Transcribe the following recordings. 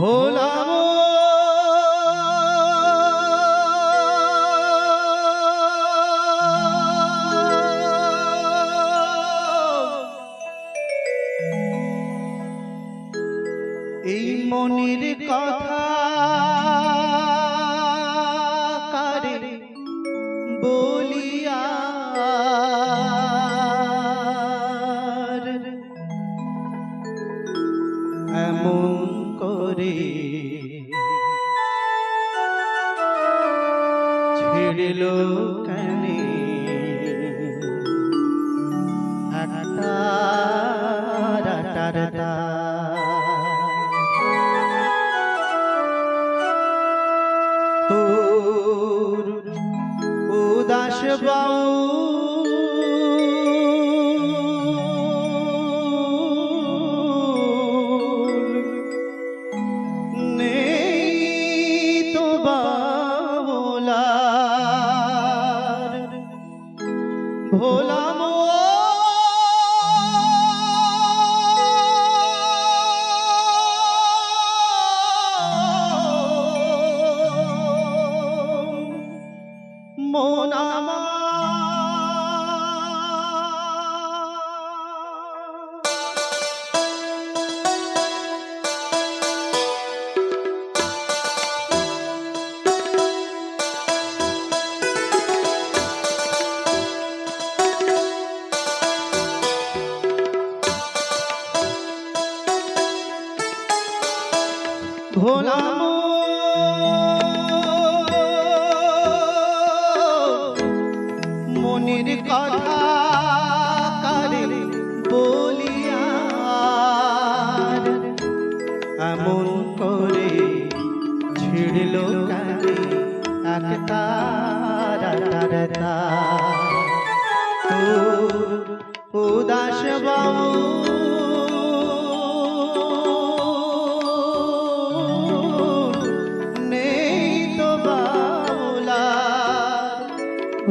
ভোলাম এই মনের কথা করে ছেড়ল কানে উদাস বাউল ভোলা মনের কথা কারে বলিয়া এমন করে ছিড়ল এক তারা তারা উদাস বাবু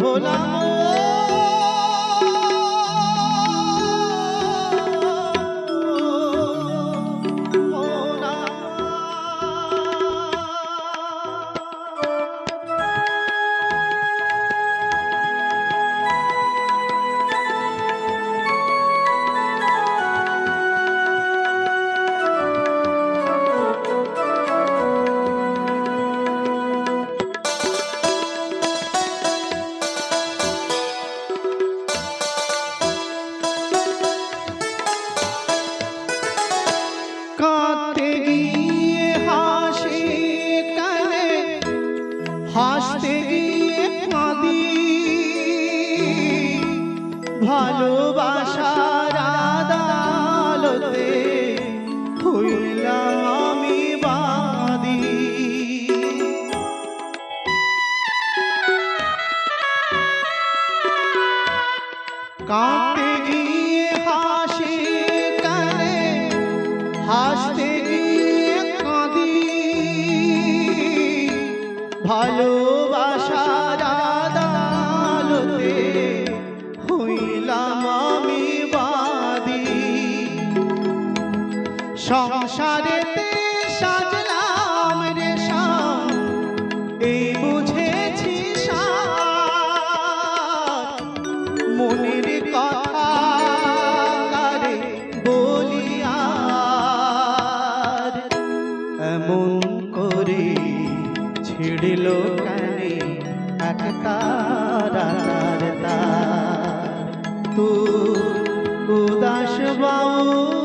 ভোলা রাধে সংসারেতে সাজলাম রে এই বুঝেছি মনের কথা বলিয়ার এমন করে ছিড়ল কানে এক তার তু উদাস বাউ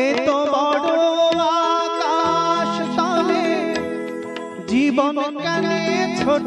এত বড় আকাশ তবে জীবন কেন ছোট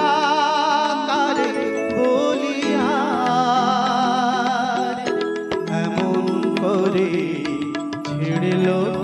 ছিড়ল